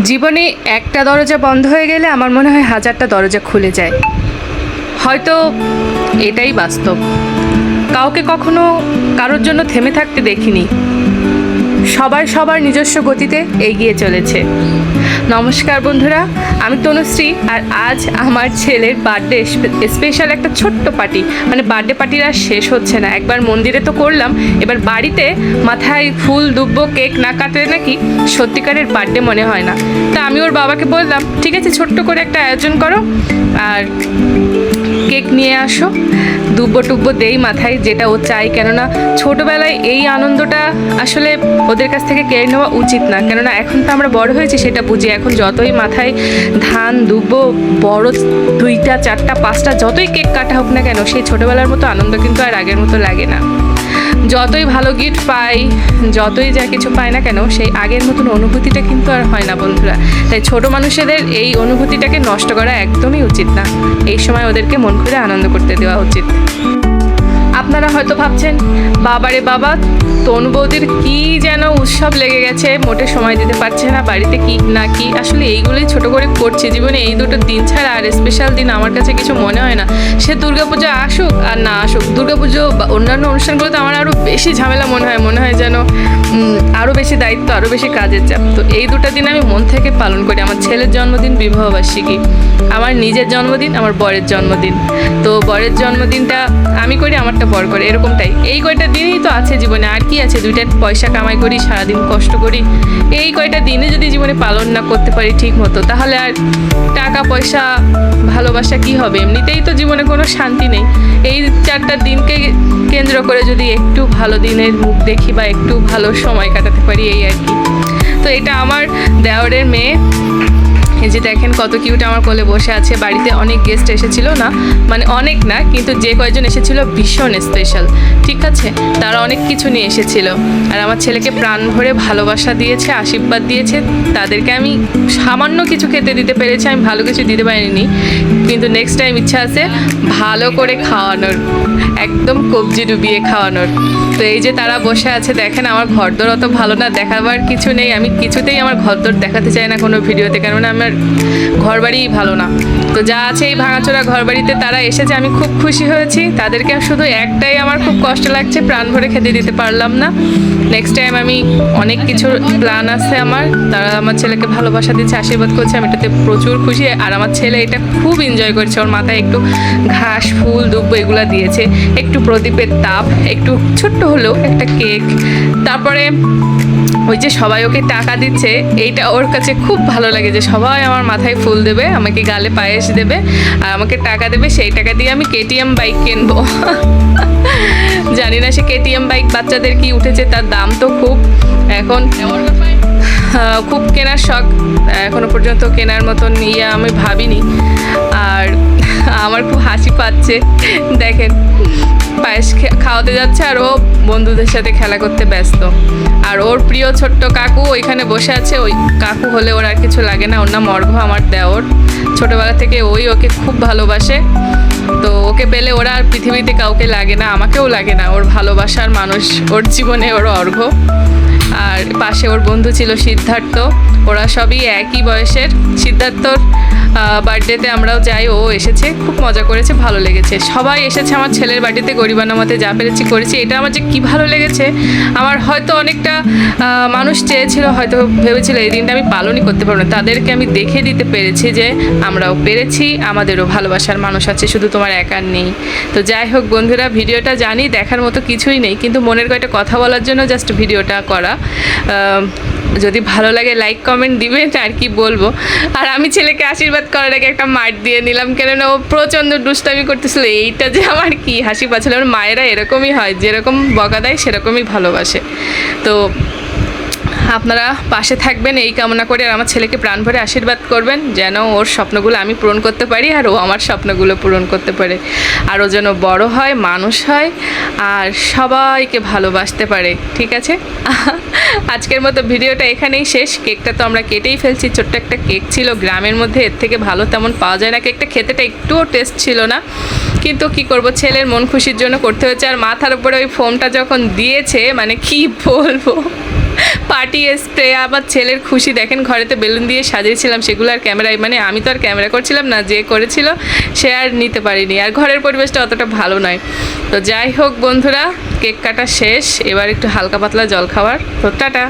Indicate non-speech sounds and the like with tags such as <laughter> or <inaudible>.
জীবনে একটা দরজা বন্ধ হয়ে গেলে আমার মনে হয় হাজারটা দরজা খুলে যায়। হয়তো এটাই বাস্তব। কাউকে কখনো কারোর জন্য থেমে থাকতে দেখিনি। সবাই সবার নিজস্ব গতিতে এগিয়ে চলেছে। নমস্কার বন্ধুরা, আমি তনুশ্রী আর আজ আমার ছেলের বার্থডে স্পেশাল একটা ছোট্ট পার্টি মানে বার্থডে পার্টির আর শেষ হচ্ছে না। একবার মন্দিরে তো করলাম, এবার বাড়িতে মাথায় ফুল দুব্ব কেক না কাটলে নাকি সত্যিকারের বার্থডে মনে হয় না। তা আমি ওর বাবাকে বললাম, ঠিক আছে, ছোট্ট করে একটা আয়োজন করো, আর কেক নিয়ে আসো। দুব্বো টুব্বো দেই মাথায় যেটা ও চাই কেননা ছোটোবেলায় এই আনন্দটা আসলে ওদের কাছ থেকে কেড়ে নেওয়া উচিত না। কেননা এখন তো আমরা বড় হয়েছি সেটা বুঝি। এখন যতই মাথায় ধান ডুব্বো বড় দুইটা, চারটা, পাঁচটা, যতই কেক কাটা হোক না কেন, সেই ছোটোবেলার মতো আনন্দ কিন্তু আর আগের মতো লাগে না। যতই ভালো গিফট পাই, যতই যা কিছু পাই না কেন, সেই আগের মতন অনুভূতিটা কিন্তু আর হয় না বন্ধুরা। তাই ছোট মানুষেদের এই অনুভূতিটাকে নষ্ট করা একদমই উচিত না। এই সময় ওদেরকে মন খুলে আনন্দ করতে দেওয়া উচিত। আপনারা হয়তো ভাবছেন, বাবারে বাবা, তনু বৌদির কী যেন উৎসব লেগে গেছে, মোটে সময় দিতে পারছে না, বাড়িতে কি না কি। আসলে এইগুলোই ছোট করে করছি জীবনে, এই দুটো দিন ছাড়া আর স্পেশাল দিন আমার কাছে কিছু মনে হয় না। সে দুর্গাপুজো আসুক আর না আসুক, দুর্গাপুজো বা অন্যান্য অনুষ্ঠানগুলোতে আমার আরও বেশি ঝামেলা মনে হয় মনে হয় যেন আরও বেশি দায়িত্ব আরও বেশি কাজের চাপ। তো এই দুটো দিন আমি মন থেকে পালন করি, আমার ছেলের জন্মদিন বিবাহবার্ষিকী আমার নিজের জন্মদিন, আমার বরের জন্মদিন। তো বরের জন্মদিনটা আমি করি, আমারটা বর করে, এরকমটাই। এই কয়টা দিনই তো আছে জীবনে, আর কি আছে? দুইটা পয়সা কামাই করি, সারাদিন কষ্ট করি। এই কয়টা দিনে যদি জীবনে পালন না করতে পারি ঠিক মতো তাহলে আর টাকা, পয়সা, ভালোবাসা কি হবে? এমনিতেই তো জীবনে কোনো শান্তি নেই। এই চারটা দিনকে কেন্দ্র করে যদি একটু ভালো দিনের মুখ দেখি বা একটু ভালো সময় কাটাতে পারি, এই আর কি। তো এটা আমার দেওরের মেয়ে। যে দেখেন কত কিউট আমার কোলে বসে আছে। বাড়িতে অনেক গেস্ট এসেছিল না? মানে অনেক না, কিন্তু যে কয়েকজন এসেছিল ভীষণ স্পেশাল ঠিক আছে? তারা অনেক কিছু নিয়ে এসেছিল। আর আমার ছেলেকে প্রাণ ভরে ভালোবাসা দিয়েছে, আশীর্বাদ দিয়েছে। তাদেরকে আমি সামান্য কিছু খেতে দিতে পেরেছি, আমি ভালো কিছু দিতে পারিনি। কিন্তু নেক্সট টাইম ইচ্ছা আছে ভালো করে খাওয়ানোর, একদম কবজি ডুবিয়ে খাওয়ানোর। তো এই যে তারা বসে আছে, দেখেন আমার ঘরদোর অত ভালো না, দেখাবার কিছু নেই। আমি কিছুতেই আমার ঘরদোর দেখাতে চাই না কোনো ভিডিওতে, কেননা আমার ঘর বাড়িই ভালো না। তো যা আছে এই ভাঙাচোরা ঘর বাড়িতে তারা এসেছে, আমি খুব খুশি হয়েছি। তাদেরকে শুধু একটাই আমার খুব কষ্ট লাগছে, প্রাণ ভরে খেতে দিতে পারলাম না। নেক্সট টাইম আমি অনেক কিছু প্ল্যান আছে আমার। তারা আমার ছেলেকে ভালোবাসা দিচ্ছে, আশীর্বাদ করছে, আমি এটাতে প্রচুর খুশি। আর আমার ছেলে এটা খুব এনজয় করছে। ওর মাথায় একটু ঘাস, ফুল, দুব্ব এগুলো দিয়েছে। একটু প্রদীপের তাপ, একটু ছোট্ট হলেও একটা কেক। তারপরে ওই যে সবাই ওকে টাকা দিচ্ছে, এইটা ওর কাছে খুব ভালো লাগে যে সবাই আমার মাথায় ফুল দেবে, আমাকে গালে পায়েস দেবে, আর আমাকে টাকা দেবে, সেই টাকা দিয়ে আমি কেটিএম বাইক কিনবো। জানি না সে কেটিএম বাইক বাচ্চাদের কি উঠেছে, তার দাম তো খুব। এখন খুব কেনার শখ। এখনও পর্যন্ত কেনার মতন ইয়ে আমি ভাবিনি। আর আমার খুব হাসি পাচ্ছে। দেখেন, পায়েস খাওয়াতে যাচ্ছে আর ও বন্ধুদের সাথে খেলা করতে ব্যস্ত। আর ওর প্রিয় ছোট্ট কাকু ওইখানে বসে আছে। ওই কাকু হলে ওর আর কিছু লাগে না। ওর নাম অর্ঘ আমার দেওর। ছোটোবেলা থেকে ওই ওকে খুব ভালোবাসে। ওকে পেলে ওরা আর পৃথিবীতে কাউকে লাগে না, আমাকেও লাগে না। ওর ভালোবাসার মানুষ, ওর জীবনে ওর অর্ঘ। আর পাশে ওর বন্ধু ছিল সিদ্ধার্থ। ওরা সবই একই বয়সের। সিদ্ধার্থর বার্থডেতে আমরাও যাই, ও এসেছে, খুব মজা করেছে, ভালো লেগেছে। সবাই এসেছে আমার ছেলের বাড়িতে গরিবানা মতে যা পেরেছি করেছি। এটা আমার যে কী ভালো লেগেছে, আমার হয়তো অনেকটা মানুষ চেয়েছিল, হয়তো ভেবেছিল, এই দিনটা আমি পালনই করতে পারব না। তাদেরকে আমি দেখে দিতে পেরেছি যে আমরাও পেরেছি, আমাদেরও ভালোবাসার মানুষ আছে, শুধু তোমার একার নেই। তো যাই হোক বন্ধুরা, ভিডিওটা জানি, দেখার মতো কিছুই নেই, কিন্তু মনের কয়টা কথা বলার জন্য জাস্ট ভিডিওটা করা। যদি ভালো লাগে লাইক কমেন্ট দিবেন, আর কি বলব। আর আমি ছেলেকে আশীর্বাদ করার আগে একটা মাঠ দিয়ে নিলাম, কেননা ও প্রচণ্ড দুষ্টামি করতেছিল। এইটা যে আমার কি হাসি পাচ্ছিল, আমার মায়েরা এরকমই হয়, যেরকম বকা দেয়, সেরকমই ভালোবাসে। তো আপনারা পাশে থাকবেন, এই কামনা করে আর আমার ছেলেকে প্রাণ ভরে আশীর্বাদ করবেন, যেন ওর স্বপ্নগুলো আমি পূরণ করতে পারি আর ও আমার স্বপ্নগুলো পূরণ করতে পারে। আর ও যেন বড় হয়, মানুষ হয়, আর সবাইকে ভালোবাসতে পারে, ঠিক আছে? <laughs> আজকের মতো ভিডিওটা এখানেই শেষ। কেকটা তো আমরা কেটেই ফেলছি, ছোট্ট একটা কেক ছিল, গ্রামের মধ্যে এর থেকে ভালো তেমন পাওয়া যায় না। কেকটা খেতেটা একটুও টেস্ট ছিল না, কিন্তু কি করব, ছেলের মন খুশির জন্য করতে হয়েছে। আর মাথার উপরে ওই ফোমটা যখন দিয়েছে মানে কি বলব? পার্টি স্প্রে, আমার ছেলের খুশি, দেখেন ঘরেতে বেলুন দিয়ে সাজিয়েছিলাম, সেগুলো আর ক্যামেরায় মানে আমি তো আর ক্যামেরা করছিলাম না, যে করেছিল, সে আর নিতে পারিনি, আর ঘরের পরিবেশটা অতটা ভালো নয়। তো যাই হোক বন্ধুরা, কেক কাটা শেষ, এবার একটু হালকা পাতলা জল খাওয়ার। তো টাটা।